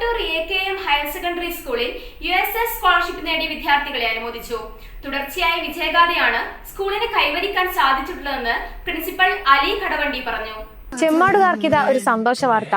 Kottoor A K M higher secondary സ്കൂളിൽ U S S scholarship നേടിയ വിദ്യാർത്ഥികളെ അനുമോദിച്ചു. തുടർച്ചയായ വിജയഗാഥയാണ് സ്കൂളിന് കൈവരിക്കാൻ സാധിച്ചിട്ടുള്ളതെന്ന് പ്രിൻസിപ്പൽ അലി കടവണ്ടി പറഞ്ഞു. ചെമ്മാടുകാർക്കിത ഒരു സന്തോഷ വാർത്ത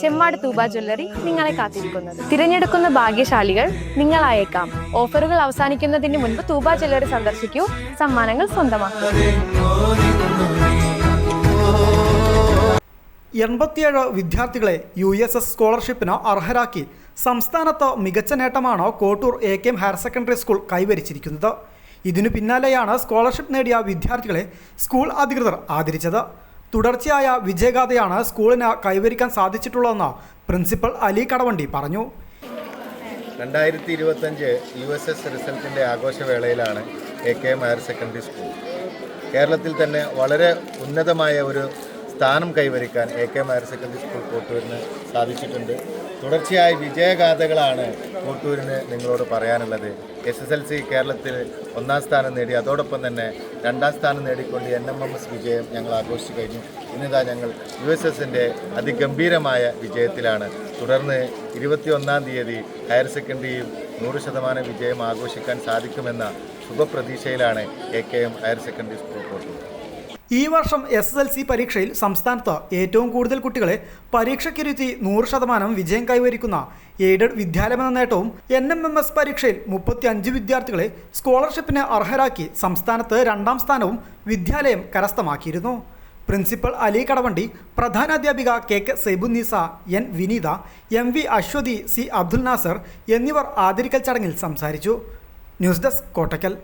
ചെമ്മാട് തൂബ ജ്വല്ലറി നിങ്ങളെ കാത്തിരിക്കുന്നത്. തിരഞ്ഞെടുക്കുന്ന ഭാഗ്യശാലികൾ നിങ്ങളായേക്കാം. ഓഫറുകൾ അവസാനിക്കുന്നതിന് മുൻപ് തൂബ ജ്വല്ലറി സന്ദർശിക്കൂ. സമ്മാനങ്ങൾ സ്വന്തമാക്കൂ. എൺപത്തിയേഴ് വിദ്യാർത്ഥികളെ യു എസ് എസ് സ്കോളർഷിപ്പിന് അർഹരാക്കി സംസ്ഥാനത്ത് മികച്ച നേട്ടമാണ് Kottoor A K M higher secondary school കൈവരിച്ചിരിക്കുന്നത്? ഇതിനു പിന്നാലെയാണ് സ്കോളർഷിപ്പ് നേടിയ വിദ്യാർത്ഥികളെ സ്കൂൾ അധികൃതർ ആദരിച്ചത്. തുടർച്ചയായ വിജയഗാഥയാണ് സ്കൂളിന് കൈവരിക്കാൻ സാധിച്ചിട്ടുള്ളതെന്ന് പ്രിൻസിപ്പൽ അലി കടവണ്ടി പറഞ്ഞു. രണ്ടായിരത്തി ഇരുപത്തഞ്ച് യു എസ് എസ് റിസൾട്ടിന്റെ ആഘോഷവേളയിലാണ് A K M higher secondary school. കേരളത്തിൽ തന്നെ വളരെ ഉന്നതമായ ഒരു സ്ഥാനം കൈവരിക്കാൻ A K M higher secondary school കോട്ടൂരിന് സാധിച്ചിട്ടുണ്ട്. തുടർച്ചയായ വിജയഗാഥകളാണ് കോട്ടൂരിന് നിങ്ങളോട് പറയാനുള്ളത്. എസ് എസ് എൽ സി കേരളത്തിൽ ഒന്നാം സ്ഥാനം നേടി അതോടൊപ്പം തന്നെ രണ്ടാം സ്ഥാനം നേടിക്കൊണ്ട് എൻ എം എം എസ് വിജയം ഞങ്ങൾ ആഘോഷിച്ചു കഴിഞ്ഞു. ഇന്നിതാ ഞങ്ങൾ യു എസ് എസിന്റെ അതിഗംഭീരമായ വിജയത്തിലാണ്. തുടർന്ന് ഇരുപത്തിയൊന്നാം തീയതി ഹയർ സെക്കൻഡറിയും നൂറ് ശതമാനം വിജയം ആഘോഷിക്കാൻ സാധിക്കുമെന്ന ശുഭപ്രതീക്ഷയിലാണ് A K M higher secondary school ഈ വർഷം എസ് എസ് എൽ സി പരീക്ഷയിൽ സംസ്ഥാനത്ത് ഏറ്റവും കൂടുതൽ കുട്ടികളെ പരീക്ഷയ്ക്കിരുത്തി നൂറ് ശതമാനം വിജയം കൈവരിക്കുന്ന എയ്ഡഡ് വിദ്യാലയമെന്ന നേട്ടവും എൻ എം എം എസ് പരീക്ഷയിൽ മുപ്പത്തി അഞ്ച് വിദ്യാർത്ഥികളെ സ്കോളർഷിപ്പിന് അർഹരാക്കി സംസ്ഥാനത്ത് രണ്ടാം സ്ഥാനവും വിദ്യാലയം കരസ്ഥമാക്കിയിരുന്നു. Principal Ali Kadavandi പ്രധാനാധ്യാപിക K K Sebunneesa N Vineetha M V Aswathy C Abdul Nasar എന്നിവർ ആദരിക്കൽ ചടങ്ങിൽ സംസാരിച്ചു. News desk Kottakkal.